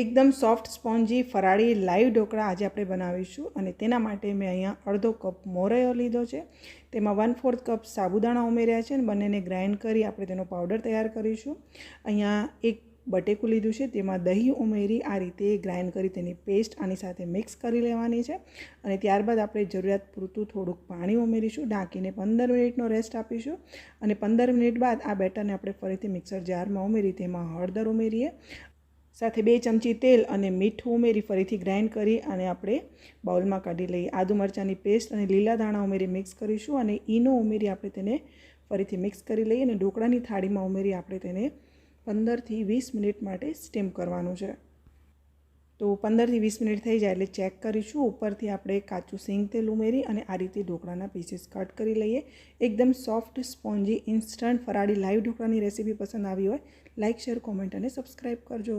એકદમ soft spongy ફરાળી live dhokla આજે આપણે બનાવીશું અને તેના માટે મેં અહીંયા અડધો કપ મોરૈયો લીધો છે. તેમાં વન ફોર્થ કપ સાબુદાણા ઉમેર્યા છે અને બંનેને ગ્રાઇન્ડ કરી આપણે તેનો પાવડર તૈયાર કરીશું. અહીંયા એક બટેકું લીધું છે, તેમાં દહીં ઉમેરી આ રીતે ગ્રાઇન્ડ કરી તેની પેસ્ટ આની સાથે મિક્સ કરી લેવાની છે. અને ત્યારબાદ આપણે જરૂરિયાત પૂરતું થોડુંક પાણી ઉમેરીશું, ઢાંકીને પંદર મિનિટનો રેસ્ટ આપીશું. અને પંદર મિનિટ બાદ આ બેટરને આપણે ફરીથી મિક્સર જારમાં ઉમેરી તેમાં હળદર ઉમેરીએ. સાથે બે ચમચી તેલ અને મીઠું ઉમેરી ફરીથી ગ્રાઇન્ડ કરી અને આપણે બાઉલમાં કાઢી લઈએ. આદુ મરચાંની પેસ્ટ અને લીલા દાણા ઉમેરી મિક્સ કરીશું અને ઈનો ઉમેરી આપણે તેને ફરીથી મિક્સ કરી લઈએ અને ઢોકળાની થાળીમાં ઉમેરી આપણે તેને પંદરથી વીસ મિનિટ માટે સ્ટીમ કરવાનું છે. તો પંદરથી વીસ મિનિટ થઈ જાય એટલે ચેક કરીશું. ઉપરથી આપણે કાચું સિંગ તેલ ઉમેરી અને આ રીતે ઢોકળાના પીસીસ કટ કરી લઈએ. એકદમ સોફ્ટ, સ્પોન્જી, ઇન્સ્ટન્ટ ફરાળી લાઈવ ઢોકળાની રેસીપી પસંદ આવી હોય લાઇક શેર, કોમેન્ટ અને સબસ્ક્રાઈબ કરજો.